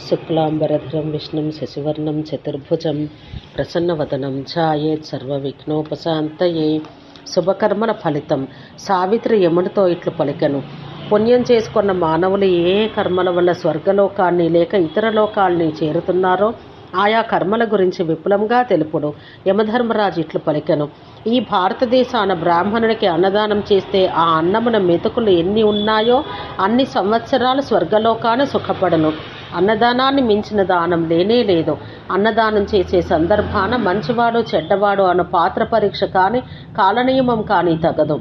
శుక్లాంబరధరం విష్ణుం శశివర్ణం చతుర్భుజం ప్రసన్నవదనం ఛాయేత్ సర్వవిఘ్నోపశాంతయే. శుభకర్మల ఫలితం. సావిత్రి యమునితో ఇట్లు పలికను. పుణ్యం చేసుకున్న మానవులు ఏ కర్మల వల్ల స్వర్గలోకాన్ని లేక ఇతర లోకాల్ని చేరుతున్నారో ఆయా కర్మల గురించి విపులంగా తెలుపుడు. యమధర్మరాజు ఇట్లు పలికెను. ఈ భారతదేశాన బ్రాహ్మణునికి అన్నదానం చేస్తే ఆ అన్నమున మెతుకులు ఎన్ని ఉన్నాయో అన్ని సంవత్సరాలు స్వర్గలోకాన సుఖపడను. అన్నదానాన్ని మించిన దానం లేనే లేదు. అన్నదానం చేసే సందర్భాన మంచివాడు చెడ్డవాడు అన్న పాత్ర పరీక్ష కానీ కాలనియమం కానీ తగదు.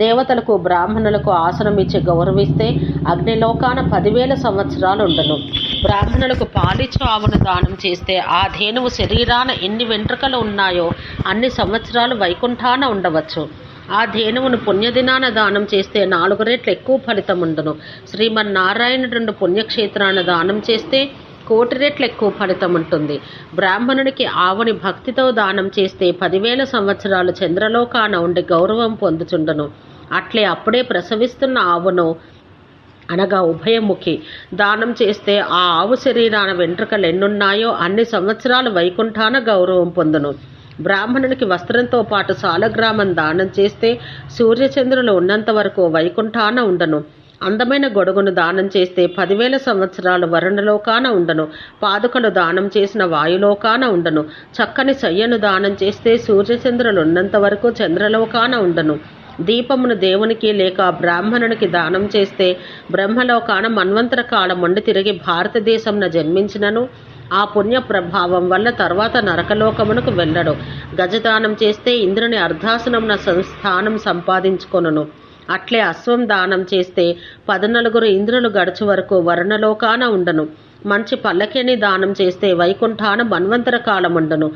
దేవతలకు బ్రాహ్మణులకు ఆసనం ఇచ్చి గౌరవిస్తే అగ్నిలోకాన పదివేల సంవత్సరాలు ఉండను బ్రాహ్మణులకు పాలిచ్చు ఆవును దానం చేస్తే ఆ ధేనువు శరీరాన ఎన్ని వెంట్రుకలు ఉన్నాయో అన్ని సంవత్సరాలు వైకుంఠాన ఉండవచ్చు. ఆ ధేనువును పుణ్యదినాన దానం చేస్తే నాలుగు రెట్లు ఎక్కువ ఫలితం ఉండును. శ్రీమన్నారాయణుడు పుణ్యక్షేత్రాన దానం చేస్తే కోటి రెట్లు ఎక్కువ ఫలితం ఉంటుంది. బ్రాహ్మణునికి ఆవుని భక్తితో దానం చేస్తే పదివేల సంవత్సరాలు చంద్రలోకాన ఉండి గౌరవం పొందుచుండును. అట్లే అప్పుడే ప్రసవిస్తున్న ఆవును అనగా ఉభయముఖి. దానం చేస్తే ఆ ఆవు శరీరాన వెంట్రుకలు ఎన్నున్నాయో అన్ని సంవత్సరాలు వైకుంఠాన గౌరవం పొందును. బ్రాహ్మణునికి వస్త్రంతో పాటు సాలగ్రామం దానం చేస్తే సూర్యచంద్రులు ఉన్నంత వరకు వైకుంఠాన ఉండను. అందమైన గొడుగును దానం చేస్తే పదివేల సంవత్సరాలు వరుణలోకాన ఉండను. పాదుకలు దానం చేసిన వాయులోకాన ఉండను. చక్కని సయ్యను దానం చేస్తే సూర్యచంద్రులు ఉన్నంత వరకు చంద్రలోకాన ఉండను. దీపమును దేవునికి లేక బ్రాహ్మణునికి దానం చేస్తే బ్రహ్మలోకాన మన్వంతర కాలం ఉండి తిరిగి భారతదేశంన జన్మించినను. ఆ పుణ్య ప్రభావం వల్ల తర్వాత నరకలోకమునకు వెళ్ళడు. గజదానం చేస్తే ఇంద్రుని అర్ధాసనమున స్థానం సంపాదించుకొనును. అట్లే అశ్వం దానం చేస్తే పదనలుగురు ఇంద్రులు గడుచు వరకు వర్ణలోకాన ఉండను. మంచి పల్లకిని దానం చేస్తే వైకుంఠాన మన్వంతర కాలం ఉండను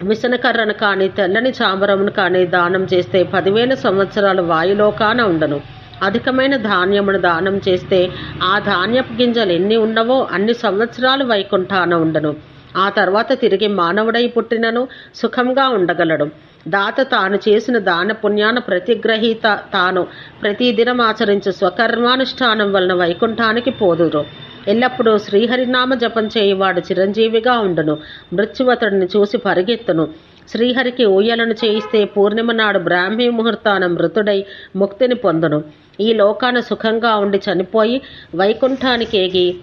విసనకర్రను కానీ తెల్లని చాంబరమును కానీ దానం చేస్తే పదివేల సంవత్సరాలు వాయులోకాన ఉండను. అధికమైన ధాన్యమును దానం చేస్తే ఆ ధాన్యపు గింజలు ఎన్ని ఉన్నవో అన్ని సంవత్సరాలు వైకుంఠాన ఉండను. ఆ తర్వాత తిరిగి మానవుడై పుట్టినను సుఖంగా ఉండగలడు. దాత తాను చేసిన దాన పుణ్యాన ప్రతిగ్రహీత తాను ప్రతిదినం ఆచరించు స్వకర్మానుష్ఠానం వలన వైకుంఠానికి పోదురు. ఎల్లప్పుడూ శ్రీహరినామ జపం చేయువాడు చిరంజీవిగా ఉండును. మృత్యువతుడిని చూసి పరిగెత్తును. శ్రీహరికి ఊయలను చేయిస్తే పూర్ణిమ నాడు బ్రాహ్మీ ముహూర్తాన మృతుడై ముక్తిని పొందును. ఈ లోకాన సుఖంగా ఉండి చనిపోయి వైకుంఠానికి ఎగి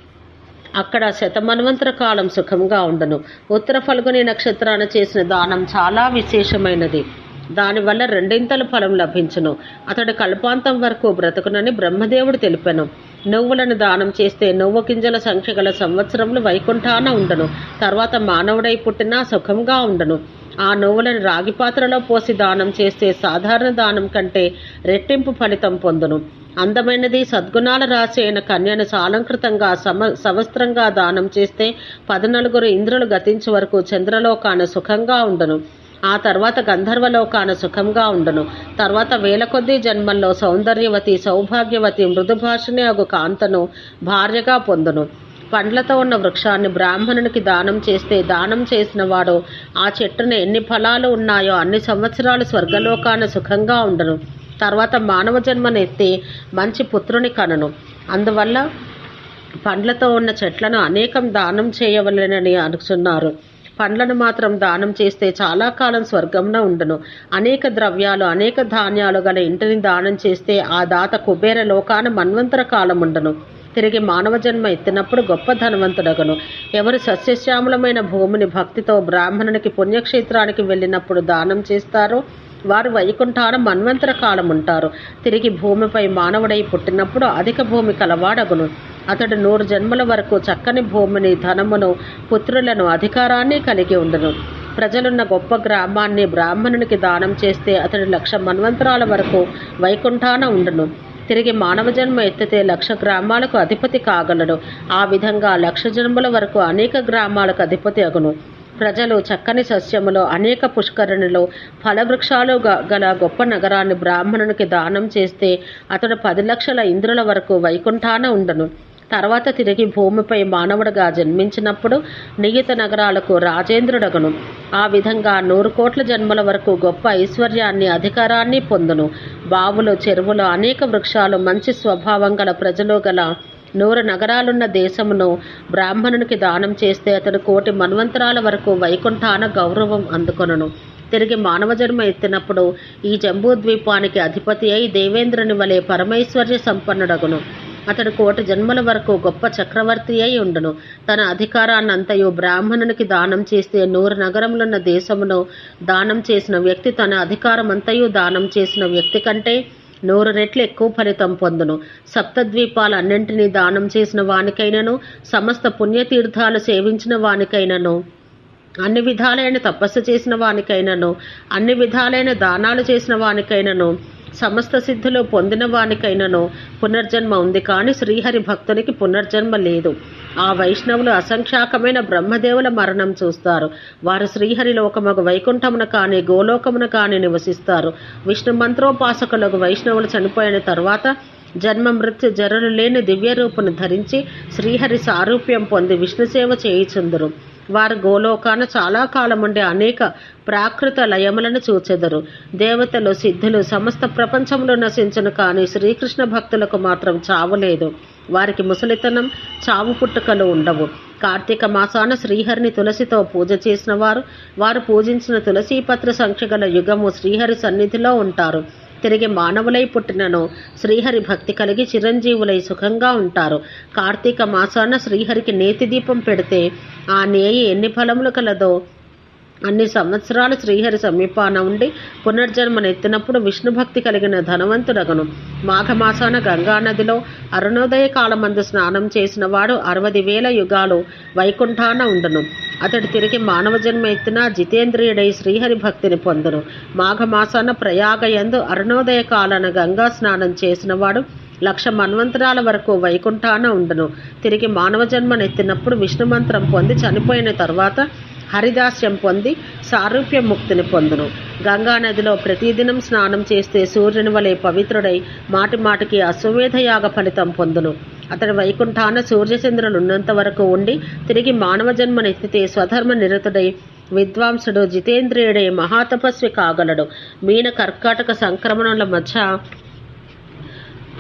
అక్కడ శతమన్వంతర కాలం సుఖంగా ఉండను. ఉత్తర ఫల్గుని నక్షత్రాన చేసిన దానం చాలా విశేషమైనది. దానివల్ల రెండింతల ఫలం లభించును. అతడు కల్పాంతం వరకు బ్రతుకునని బ్రహ్మదేవుడు తెలిపాను. నువ్వులను దానం చేస్తే నువ్వు గింజల సంఖ్య గల సంవత్సరములు వైకుంఠాన ఉండను. తర్వాత మానవుడై పుట్టినా సుఖంగా ఉండను. ఆ నువ్వులను రాగి పాత్రలో పోసి దానం చేస్తే సాధారణ దానం కంటే రెట్టింపు ఫలితం పొందును. అందమైనది సద్గుణాల రాశి అయిన కన్యను సాలంకృతంగా సమ సవస్త్రంగా దానం చేస్తే పద్నాలుగురు ఇంద్రులు గతించే వరకు చంద్రలోకాన సుఖంగా ఉండను. ఆ తర్వాత గంధర్వలోకాన సుఖంగా ఉండను. తర్వాత వేల కొద్ది జన్మల్లో సౌందర్యవతి సౌభాగ్యవతి మృదుభాషని అగు కాంతను భార్యగా పొందును. పండ్లతో ఉన్న వృక్షాన్ని బ్రాహ్మణునికి దానం చేస్తే దానం చేసిన వాడు ఆ చెట్టున ఎన్ని ఫలాలు ఉన్నాయో అన్ని సంవత్సరాలు స్వర్గలోకాన సుఖంగా ఉండను. తర్వాత మానవ జన్మనెత్తి మంచి పుత్రుని కనను. అందువల్ల పండ్లతో ఉన్న చెట్లను అనేకం దానం చేయవలెనని అనుకున్నారు. పండ్లను మాత్రం దానం చేస్తే చాలా కాలం స్వర్గంలో ఉండను. అనేక ద్రవ్యాలు అనేక ధాన్యాలు గల ఇంటిని దానం చేస్తే ఆ దాత కుబేర లోకాన మన్వంతర కాలం ఉండను. తిరిగి మానవ జన్మ ఎత్తినప్పుడు గొప్ప ధనవంతుడగను. ఎవరు సస్యశ్యామలమైన భూమిని భక్తితో బ్రాహ్మణునికి పుణ్యక్షేత్రానికి వెళ్ళినప్పుడు దానం చేస్తారో వారు వైకుంఠాన మన్వంతర కాలం ఉంటారు తిరిగి భూమిపై మానవుడై పుట్టినప్పుడు అధిక భూమి కలవాడగును. అతడు నూరు జన్మల వరకు చక్కని భూమిని ధనమును పుత్రులను అధికారాన్ని కలిగి ఉండును. ప్రజలున్న గొప్ప గ్రామాన్ని బ్రాహ్మణునికి దానం చేస్తే అతడు లక్ష మన్వంతరాల వరకు వైకుంఠాన ఉండును. తిరిగి మానవ జన్మ ఎత్తితే లక్ష గ్రామాలకు అధిపతి కాగలడు. ఆ విధంగా లక్ష జన్మల వరకు అనేక గ్రామాలకు అధిపతి అగును. ప్రజలు చక్కని సస్యములో అనేక పుష్కరణిలో ఫలవృక్షాలు గల గొప్ప నగరాన్ని బ్రాహ్మణునికి దానం చేస్తే అతడు పది లక్షల ఇంద్రుల వరకు వైకుంఠాన ఉండను. తర్వాత తిరిగి భూమిపై మానవుడిగా జన్మించినప్పుడు నియత నగరాలకు రాజేంద్రుడగను. ఆ విధంగా నూరు కోట్ల జన్మల వరకు గొప్ప ఐశ్వర్యాన్ని అధికారాన్ని పొందును. బావులు చెరువులు అనేక వృక్షాలు మంచి స్వభావం గల ప్రజలు గల నూరు నగరాలున్న దేశమును బ్రాహ్మణునికి దానం చేస్తే అతడు కోటి మన్వంతరాల వరకు వైకుంఠాన గౌరవం అందుకొనును. తిరిగి మానవ జన్మ ఎత్తినప్పుడు ఈ జంబూద్వీపానికి అధిపతి అయి దేవేంద్రుని వలె పరమైశ్వర్య సంపన్నుడగును. అతడు కోటి జన్మల వరకు గొప్ప చక్రవర్తి అయి ఉండును. తన అధికారాన్నంతయు బ్రాహ్మణునికి దానం చేస్తే నూరు నగరములున్న దేశమును దానం చేసిన వ్యక్తి తన అధికారమంతయు దానం చేసిన వ్యక్తి కంటే నూరు రెట్లు ఎక్కువ ఫలితం పొందును. సప్తద్వీపాలన్నింటినీ దానం చేసిన వానికైనను సమస్త పుణ్యతీర్థాలు సేవించిన వానికైనను అన్ని విధాలైన తపస్సు చేసిన వానికైనను అన్ని విధాలైన దానాలు చేసిన వానికైనను సమస్త సిద్ధులు పొందిన వానికైనను పునర్జన్మ ఉంది. కానీ శ్రీహరి భక్తునికి పునర్జన్మ లేదు. ఆ వైష్ణవులు అసంఖ్యాకమైన బ్రహ్మదేవుల మరణం చూస్తారు. వారు శ్రీహరి లోకమగు వైకుంఠమున కానీ గోలోకమున కానీ నివసిస్తారు. విష్ణు మంత్రోపాసకులకు వైష్ణవులు చనిపోయిన తర్వాత జన్మ మృత్యు జరలు లేని దివ్య రూపును ధరించి శ్రీహరి సారూప్యం పొంది విష్ణు సేవ చేయుచుందురు. వారు గోలోకాన చాలా కాలం ఉండే అనేక ప్రాకృత లయములను చూచెదరు. దేవతలు సిద్ధులు సమస్త ప్రపంచంలో నశించను కానీ శ్రీకృష్ణ భక్తులకు మాత్రం చావు లేదు వారికి ముసలితనం చావు పుట్టుకలు ఉండవు. కార్తీక మాసాన శ్రీహరిని తులసితో పూజ చేసిన వారు వారు పూజించిన తులసీపత్ర సంఖ్య గల యుగము శ్రీహరి సన్నిధిలో ఉంటారు. తిరిగి మానవులై పుట్టినను శ్రీహరి భక్తి కలిగి చిరంజీవులై సుఖంగా ఉంటారు. కార్తీక మాసాన శ్రీహరికి నేతి దీపం పెడితే ఆ నేయి ఎన్ని ఫలములు కలదో అన్ని సంవత్సరాలు శ్రీహరి సమీపాన ఉండి పునర్జన్మనెత్తినప్పుడు విష్ణు భక్తి కలిగిన ధనవంతుడగను. మాఘమాసాన గంగానదిలో అరుణోదయ కాలమందు స్నానం చేసిన వాడు అరవది వేల యుగాలు వైకుంఠాన ఉండును. అతడు తిరిగి మానవ జన్మ ఎత్తిన జితేంద్రియుడై శ్రీహరి భక్తిని పొందును. మాఘమాసాన ప్రయాగయందు అరుణోదయ కాలాన గంగా స్నానం చేసినవాడు లక్ష మన్వంతరాల వరకు వైకుంఠాన ఉండును. తిరిగి మానవ జన్మనెత్తినప్పుడు విష్ణు మంత్రం పొంది చనిపోయిన తర్వాత హరిదాస్యం పొంది సారూప్య ముక్తిని పొందును. గంగా నదిలో ప్రతిదినం స్నానం చేస్తే సూర్యుని వలె పవిత్రుడై మాటి మాటికి అశ్వమేధయాగ ఫలితం పొందును. అతడు వైకుంఠాన సూర్యచంద్రులు ఉన్నంత వరకు ఉండి తిరిగి మానవ జన్మనెత్తితే స్వధర్మ నిరతుడై విద్వాంసుడు జితేంద్రియుడై మహాతపస్వి కాగలడు. మీన కర్కాటక సంక్రమణల మధ్య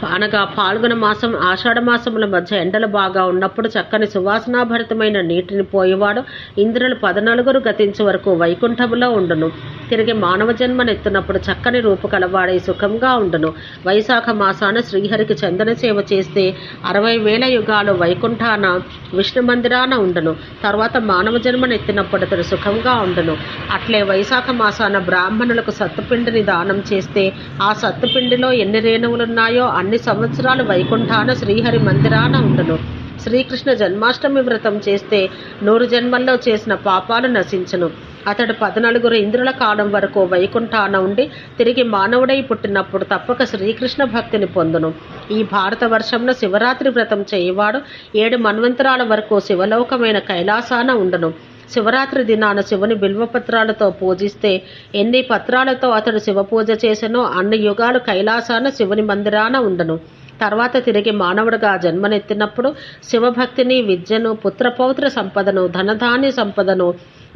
అనగా పాల్గొన మాసం ఆషాఢ మాసముల మధ్య ఎండలు బాగా ఉన్నప్పుడు చక్కని సువాసనాభరితమైన నీటిని పోయేవాడు. ఇంద్రులు పదనలుగురు గతించే వరకు వైకుంఠములో ఉండును. తిరిగి మానవ జన్మనెత్తినప్పుడు చక్కని రూపు కలవాడై సుఖంగా ఉండును. వైశాఖ మాసాన శ్రీహరికి చందన సేవ చేస్తే అరవై వేల యుగాలు వైకుంఠాన విష్ణు మందిరాన ఉండును. తర్వాత మానవ జన్మనెత్తినప్పుడు అతడు సుఖంగా ఉండును. అట్లే వైశాఖ మాసాన బ్రాహ్మణులకు సత్తుపిండిని దానం చేస్తే ఆ సత్తుపిండిలో ఎన్ని రేణువులున్నాయో అన్ని సంవత్సరాలు వైకుంఠాన శ్రీహరి మందిరాన ఉండను. శ్రీకృష్ణ జన్మాష్టమి వ్రతం చేస్తే నూరు జన్మల్లో చేసిన పాపాలు నశించును. అతడు పద్నాలుగురు ఇంద్రుల కాలం వరకు వైకుంఠాన ఉండి తిరిగి మానవుడై పుట్టినప్పుడు తప్పక శ్రీకృష్ణ భక్తిని పొందును. ఈ భారతవర్షంలో శివరాత్రి వ్రతం చేయవాడు ఏడు మన్వంతరాల వరకు శివలోకమైన కైలాసాన ఉండను. శివరాత్రి దినాన శివుని బిల్వపత్రాలతో పూజిస్తే ఎన్ని పత్రాలతో అతడు శివ పూజ చేసెనో అన్ని యుగాలు కైలాసాన శివుని మందిరాన ఉండను. తర్వాత తిరిగి మానవుడిగా జన్మనెత్తినప్పుడు శివభక్తిని విద్యను పుత్రపౌత్ర సంపదను ధనధాన్య సంపదను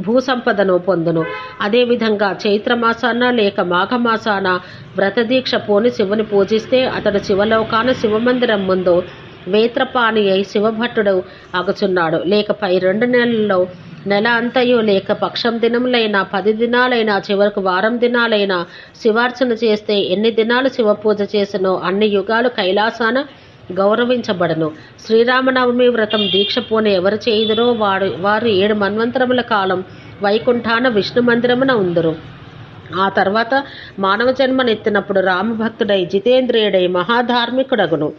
భూ సంపదను పొందును. అదేవిధంగా చైత్రమాసాన లేక మాఘమాసాన వ్రతదీక్ష పోని శివుని పూజిస్తే అతడు శివలోకాన శివమందిరం ముందు వేత్రపాణి అయి శివభట్టుడు అగుచున్నాడు. లేక పై రెండు నెలల్లో నెల అంతయు లేక పక్షం దినములైనా పది దినాలైనా చివరకు వారం దినాలైనా శివార్చన చేస్తే ఎన్ని దినాలు శివపూజ చేసినో అన్ని యుగాలు కైలాసాన గౌరవించబడను. శ్రీరామనవమి వ్రతం దీక్ష పోని ఎవరు చేయుదురో వారు వారు ఏడు మన్వంతరముల కాలం వైకుంఠాన విష్ణు మందిరమున ఉందరు. ఆ తర్వాత మానవ జన్మనెత్తినప్పుడు రామభక్తుడై జితేంద్రియుడై మహాధార్మికుడగును.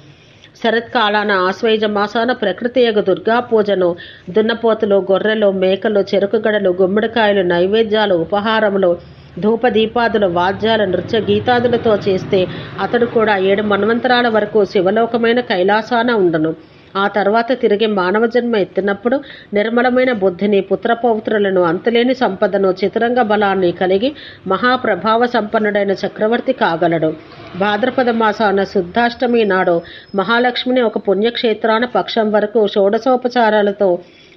శరత్కాలాన ఆశ్వయుజ మాసాన ప్రకృతి యొక్క దుర్గా పూజను దున్నపోతులు గొర్రెలు మేకలు చెరుకుగడలు గుమ్మడికాయలు నైవేద్యాలు ఉపహారములు ధూపదీపాదుల వాద్యాల నృత్య గీతాదులతో చేస్తే అతడు కూడా ఏడు మన్వంతరాల వరకు శివలోకమైన కైలాసాన ఉండను. ఆ తర్వాత తిరిగి మానవ జన్మ ఎత్తినప్పుడు నిర్మలమైన బుద్ధిని పుత్రపౌత్రులను అంతులేని సంపదను చతురంగ బలాన్ని కలిగి మహాప్రభావ సంపన్నుడైన చక్రవర్తి కాగలడు. భాద్రపద మాసాన శుద్ధాష్టమి నాడు మహాలక్ష్మిని ఒక పుణ్యక్షేత్రాన పక్షం వరకు షోడశోపచారాలతో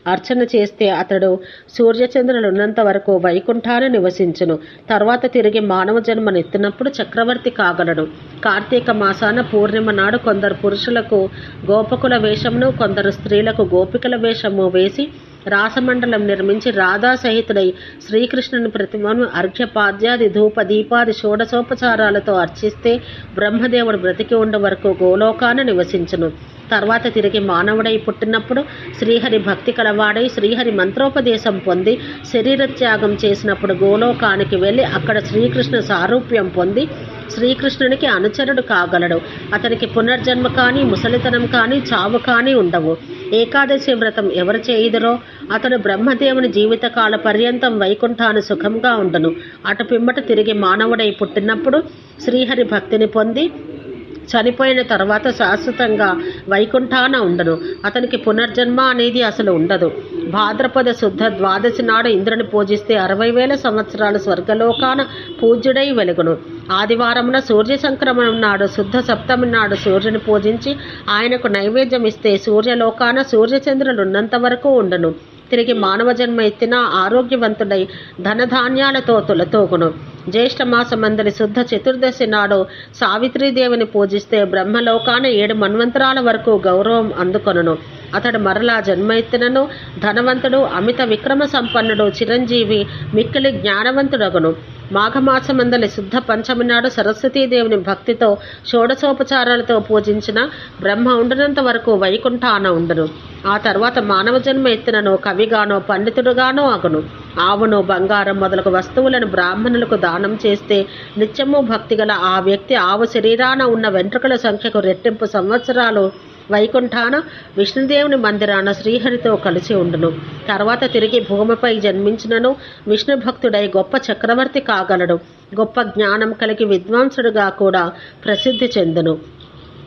అర్చన చేస్తే అతడు సూర్యచంద్రులున్నంత వరకు వైకుంఠాన నివసించును. తర్వాత తిరిగి మానవ జన్మనెత్తినప్పుడు చక్రవర్తి కాగలడు. కార్తీక మాసాన పూర్ణిమ నాడు కొందరు పురుషులకు గోపకుల వేషమును కొందరు స్త్రీలకు గోపికల వేషము వేసి రాసమండలం నిర్మించి రాధా సహితుడై శ్రీకృష్ణుని ప్రతిమను అర్ఘ్యపాద్యాది ధూప దీపాది షోడశోపచారాలతో అర్చిస్తే బ్రహ్మదేవుడు బ్రతికి ఉండే వరకు గోలోకాన నివసించును. తర్వాత తిరిగి మానవుడై పుట్టినప్పుడు శ్రీహరి భక్తి కలవాడై శ్రీహరి మంత్రోపదేశం పొంది శరీర త్యాగం చేసినప్పుడు గోలోకానికి వెళ్ళి అక్కడ శ్రీకృష్ణ సారూప్యం పొంది శ్రీకృష్ణునికి అనుచరుడు కాగలడు. అతనికి పునర్జన్మ కానీ ముసలితనం కానీ చావు కానీ ఉండవు. ఏకాదశి వ్రతం ఎవరు చేయుదరో అతడు బ్రహ్మదేవుని జీవితకాల పర్యంతం వైకుంఠాను సుఖంగా ఉండను. అటు పిమ్మట తిరిగి మానవుడై పుట్టినప్పుడు శ్రీహరి భక్తిని పొంది చనిపోయిన తర్వాత శాశ్వతంగా వైకుంఠాన ఉండను అతనికి పునర్జన్మ అనేది అసలు ఉండదు. భాద్రపద శుద్ధ ద్వాదశి నాడు ఇంద్రుని పూజిస్తే అరవై వేల సంవత్సరాలు స్వర్గలోకాన పూజ్యుడై వెలుగును. ఆదివారమున సూర్య సంక్రమణం నాడు శుద్ధ సప్తమి నాడు సూర్యుని పూజించి ఆయనకు నైవేద్యం ఇస్తే సూర్యలోకాన సూర్యచంద్రులు ఉన్నంత వరకు ఉండను. తిరిగి మానవ జన్మ ఎత్తిన ఆరోగ్యవంతుడై ధనధాన్యాలతో తులతోగును జ్యేష్ఠమాసమందలి శుద్ధ చతుర్దశి నాడు సావిత్రీదేవిని పూజిస్తే బ్రహ్మలోకాన ఏడు మన్వంతరాల వరకు గౌరవం అందుకొనును. అతడు మరలా జన్మెత్తినను ధనవంతుడు అమిత విక్రమ సంపన్నుడు చిరంజీవి మిక్కిలి జ్ఞానవంతుడగును. మాఘమాసమందలి శుద్ధ పంచమి నాడు సరస్వతీదేవిని భక్తితో షోడశోపచారాలతో పూజించిన బ్రహ్మ ఉండనంత వరకు వైకుంఠాన ఉండును. ఆ తర్వాత మానవ జన్మ ఎత్తినను కవిగానో పండితుడుగానో అగును. ఆవును బంగారం మొదలగు వస్తువులను బ్రాహ్మణులకు దానం చేస్తే నిత్యము భక్తిగల ఆ వ్యక్తి ఆవు శరీరాన ఉన్న వెంట్రుకల సంఖ్యకు రెట్టింపు సంవత్సరాలు వైకుంఠాన విష్ణుదేవుని మందిరాన శ్రీహరితో కలిసి ఉండును. తర్వాత తిరిగి భూమిపై జన్మించినను విష్ణు భక్తుడై గొప్ప చక్రవర్తి కాగలడు. గొప్ప జ్ఞానం కలిగి విద్వాంసుడుగా కూడా ప్రసిద్ధి చెందును.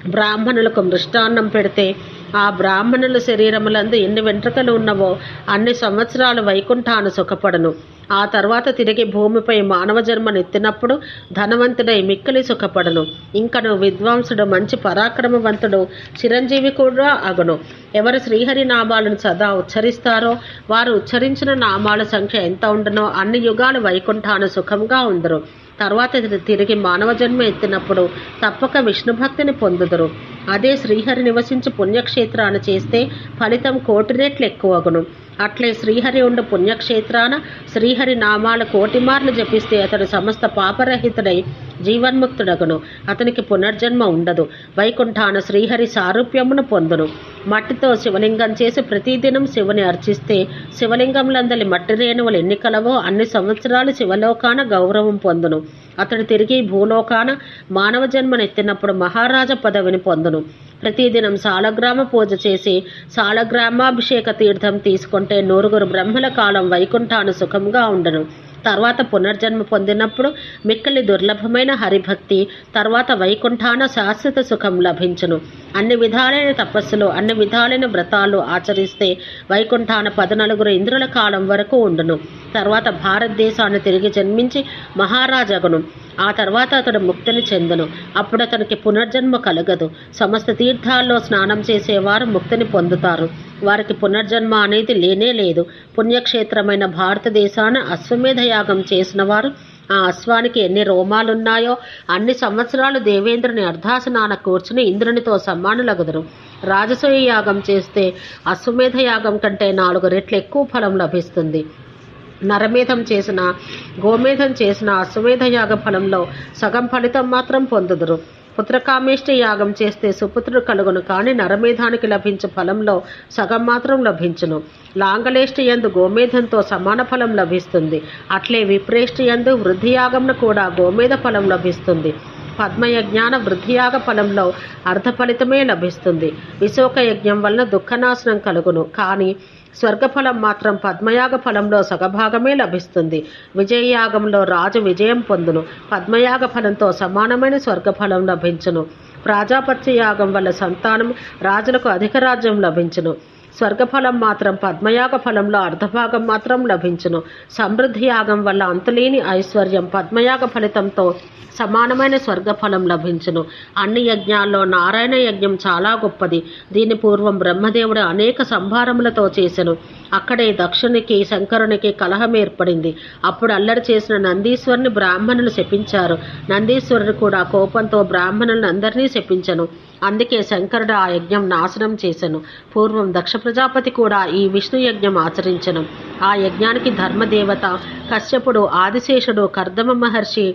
బ్రాహ్మణులకు మృష్టాన్నం పెడితే ఆ బ్రాహ్మణుల శరీరములందు ఎన్ని వెంట్రుకలు ఉన్నవో అన్ని సంవత్సరాలు వైకుంఠాను సుఖపడను. ఆ తర్వాత తిరిగి భూమిపై మానవ జన్మనెత్తినప్పుడు ధనవంతుడై మిక్కిలి సుఖపడను. ఇంకను విద్వాంసుడు మంచి పరాక్రమవంతుడు చిరంజీవి కూడా అగును. ఎవరు శ్రీహరి నామాలను సదా ఉచ్చరిస్తారో వారు ఉచ్చరించిన నామాల సంఖ్య ఎంత ఉండనో అన్ని యుగాలు వైకుంఠాను సుఖంగా ఉందరు. తర్వాత తిరిగి మానవ జన్మ ఎత్తినప్పుడు తప్పక విష్ణు భక్తిని పొందుదురు. అదే శ్రీహరి నివసించి పుణ్యక్షేత్రాన చేస్తే ఫలితం కోటి రెట్లు ఎక్కువగును. అట్లే శ్రీహరి ఉండు పుణ్యక్షేత్రాన శ్రీహరి నామాల కోటిమార్లు జపిస్తే అతడు సమస్త పాపరహితుడై జీవన్ముక్తుడగును. అతనికి పునర్జన్మ ఉండదు. వైకుంఠాన శ్రీహరి సారూప్యమును పొందును. మట్టితో శివలింగం చేసి ప్రతిదినం శివుని అర్చిస్తే శివలింగంలందలి మట్టి రేణువులు ఎన్ని కలవో అన్ని సంవత్సరాలు శివలోకాన గౌరవం పొందును. అతడు తిరిగి భూలోకాన మానవ జన్మనెత్తినప్పుడు మహారాజ పదవిని పొందును. ప్రతిదినం సాలగ్రామ పూజ చేసి సాలగ్రామాభిషేక తీర్థం తీసుకుంటే నూరుగురు బ్రహ్మల కాలం వైకుంఠాను సుఖంగా ఉండను. తర్వాత పునర్జన్మ పొందినప్పుడు మిక్కిలి దుర్లభమైన హరిభక్తి తర్వాత వైకుంఠాన శాశ్వత సుఖం లభించును. అన్ని విధాలైన తపస్సులు అన్ని విధాలైన వ్రతాలు ఆచరిస్తే వైకుంఠాన పద్నాలుగురు ఇంద్రుల కాలం వరకు ఉండును. తర్వాత భారతదేశాన్ని తిరిగి జన్మించి మహారాజగును. ఆ తర్వాత అతడు ముక్తిని చెందును. అప్పుడు అతనికి పునర్జన్మ కలగదు. సమస్త తీర్థాల్లో స్నానం చేసేవారు ముక్తిని పొందుతారు. వారికి పునర్జన్మ అనేది లేనే లేదు. పుణ్యక్షేత్రమైన భారతదేశాన అశ్వమేధ యాగం చేసిన వారు ఆ అశ్వానికి ఎన్ని రోమాలున్నాయో అన్ని సంవత్సరాలు దేవేంద్రుని అర్ధాసనాన కూర్చుని ఇంద్రునితో సమ్మానులగుదురు. రాజసూయ యాగం చేస్తే అశ్వమేధ యాగం కంటే నాలుగు రెట్లు ఎక్కువ ఫలం లభిస్తుంది. నరమేధం చేసిన గోమేధం చేసిన అశ్వమేధ యాగ ఫలంలో సగం ఫలితం మాత్రం పొందుదురు. పుత్రకామేష్ట యాగం చేస్తే సుపుత్రుడు కలుగును కానీ నరమేధానికి లభించే ఫలంలో సగం మాత్రం లభించును. లాంగలేష్ట యందు గోమేధంతో సమాన ఫలం లభిస్తుంది. అట్లే విప్రేష్ట యందు వృద్ధి యాగంను కూడా గోమేధ ఫలం లభిస్తుంది. పద్మయజ్ఞాన వృద్ధియాగ ఫలంలో అర్థ ఫలితమే లభిస్తుంది. విశోక యజ్ఞం వలన దుఃఖనాశనం కలుగును. కానీ స్వర్గఫలం మాత్రం పద్మయాగ ఫలంలో సగభాగమే లభిస్తుంది. విజయయాగంలో రాజు విజయం పొందును. పద్మయాగ ఫలంతో సమానమైన స్వర్గఫలం లభించును. ప్రాజాపత్య యాగం వల్ల సంతానం రాజులకు అధిక రాజ్యం లభించును. స్వర్గఫలం మాత్రం పద్మయాగ ఫలంలో అర్ధభాగం మాత్రం లభించును. సమృద్ధి యాగం వల్ల అంతులేని ఐశ్వర్యం పద్మయాగ ఫలితంతో సమానమైన స్వర్గఫలం లభించును. అన్ని యజ్ఞాల్లో నారాయణ యజ్ఞం చాలా గొప్పది. దీని పూర్వం బ్రహ్మదేవుడు అనేక సంభారములతో చేసెను. అక్కడే దక్షునికి శంకరునికి కలహం ఏర్పడింది. అప్పుడు అల్లరి చేసిన నందీశ్వరుని బ్రాహ్మణులు శపించారు. నందీశ్వరుడు కూడా కోపంతో బ్రాహ్మణులను అందరినీ శపించను. అందుకే శంకరుడు ఆ యజ్ఞం నాశనం చేశను పూర్వం దక్ష ప్రజాపతి కూడా ఈ విష్ణు యజ్ఞం ఆచరించను. ఆ యజ్ఞానికి ధర్మదేవత కశ్యపుడు ఆదిశేషుడు కర్దమ మహర్షి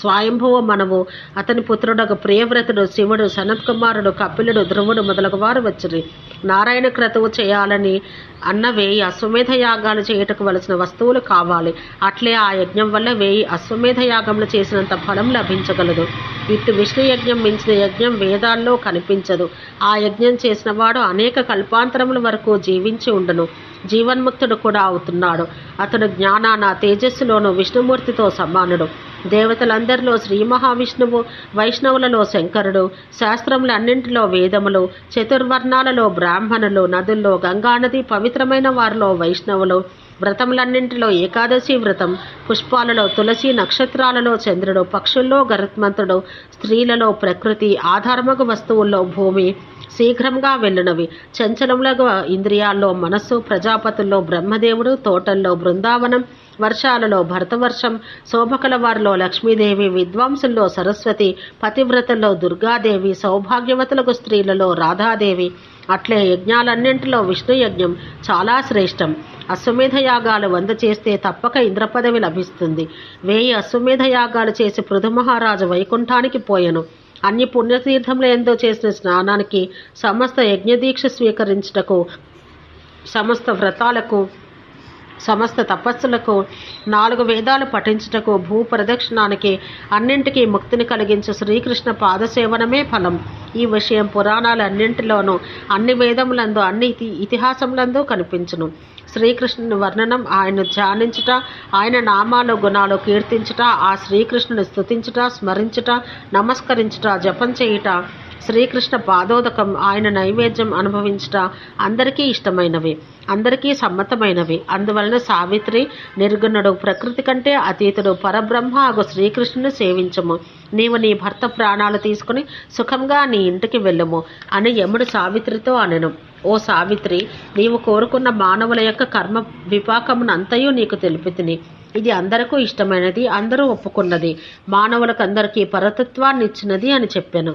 స్వయంభువ మనవు అతని పుత్రుడొక ప్రియవ్రతుడు శివుడు సనత్ కుమారుడు కపిలుడు ధ్రువుడు మొదలగు వారు వచ్చిరి. నారాయణ క్రతువు చేయాలని అన్న వేయి అశ్వమేధ యాగాలు చేయుటకు వలసిన వస్తువులు కావాలి. అట్లే ఆ యజ్ఞం వల్ల వేయి అశ్వమేధ యాగములు చేసినంత ఫలం లభించగలదు. ఇటు విష్ణు యజ్ఞం మించిన యజ్ఞం వేదాల్లో కనిపించదు. ఆ యజ్ఞం చేసిన వాడు అనేక కల్పాంతరముల వరకు జీవించి ఉండును. జీవన్ముక్తుడు కూడా అవుతున్నాడు. అతడు జ్ఞానాన తేజస్సులోను విష్ణుమూర్తితో సమానుడు. దేవతలందరిలో శ్రీ మహావిష్ణువు వైష్ణవులలో శంకరుడు శాస్త్రములన్నింటిలో వేదములు చతుర్వర్ణాలలో బ్రాహ్మణులు నదుల్లో గంగానది పవిత్రమైన వారిలో వైష్ణవులు వ్రతములన్నింటిలో ఏకాదశి వ్రతం పుష్పాలలో తులసి నక్షత్రాలలో చంద్రుడు పక్షుల్లో గరుత్మంతుడు స్త్రీలలో ప్రకృతి ఆధారమగు వస్తువుల్లో భూమి శీఘ్రంగా వెళ్ళినవి. చంచలములకు ఇంద్రియాల్లో మనస్సు ప్రజాపతుల్లో బ్రహ్మదేవుడు తోటల్లో బృందావనం వర్షాలలో భరతవర్షం శోభకల వారిలో లక్ష్మీదేవి విద్వాంసుల్లో సరస్వతి పతివ్రతల్లో దుర్గాదేవి సౌభాగ్యవతులకు స్త్రీలలో రాధాదేవి. అట్లే యజ్ఞాలన్నింటిలో విష్ణు యజ్ఞం చాలా శ్రేష్టం. అశ్వమేధ యాగాలు వంద చేస్తే తప్పక ఇంద్రపదవి లభిస్తుంది. వేయి అశ్వమేధ యాగాలు చేసి పృథుమహారాజు వైకుంఠానికి పోయెను. అన్ని పుణ్యతీర్థముల ఎందో చేసిన స్నానానికి సమస్త యజ్ఞదీక్ష స్వీకరించుటకు సమస్త వ్రతాలకు సమస్త తపస్సులకు నాలుగు వేదాలు పఠించుటకు భూ ప్రదక్షిణానికి అన్నింటికీ ముక్తిని కలిగించు శ్రీకృష్ణ పాదసేవనమే ఫలం. ఈ విషయం పురాణాలన్నింటిలోనూ అన్ని వేదములందు అన్ని ఇతిహాసములందు కనిపించును. శ్రీకృష్ణుని వర్ణనం ఆయన్ను ధ్యానించుట ఆయన నామాలు గుణాలు కీర్తించుట ఆ శ్రీకృష్ణుని స్థుతించుట స్మరించుట నమస్కరించుట జపం చేయుట శ్రీకృష్ణ పాదోదకం ఆయన నైవేద్యం అనుభవించుట అందరికీ ఇష్టమైనవి అందరికీ సమ్మతమైనవి. అందువలన సావిత్రి నిర్గుణుడు ప్రకృతి కంటే అతీతుడు పరబ్రహ్మ ఆగు శ్రీకృష్ణుని సేవించము. నీవు నీ భర్త ప్రాణాలు తీసుకుని సుఖంగా నీ ఇంటికి వెళ్ళము అని యముడు సావిత్రితో అనెను. ఓ సావిత్రి నీవు కోరుకున్న మానవుల యొక్క కర్మ విపాకమునంతయు నీకు తెలిపితిని. ఇది అందరికీ ఇష్టమైనది అందరూ ఒప్పుకున్నది. మానవులకు అందరికీ పరతత్వాన్ని ఇచ్చినది అని చెప్పాను.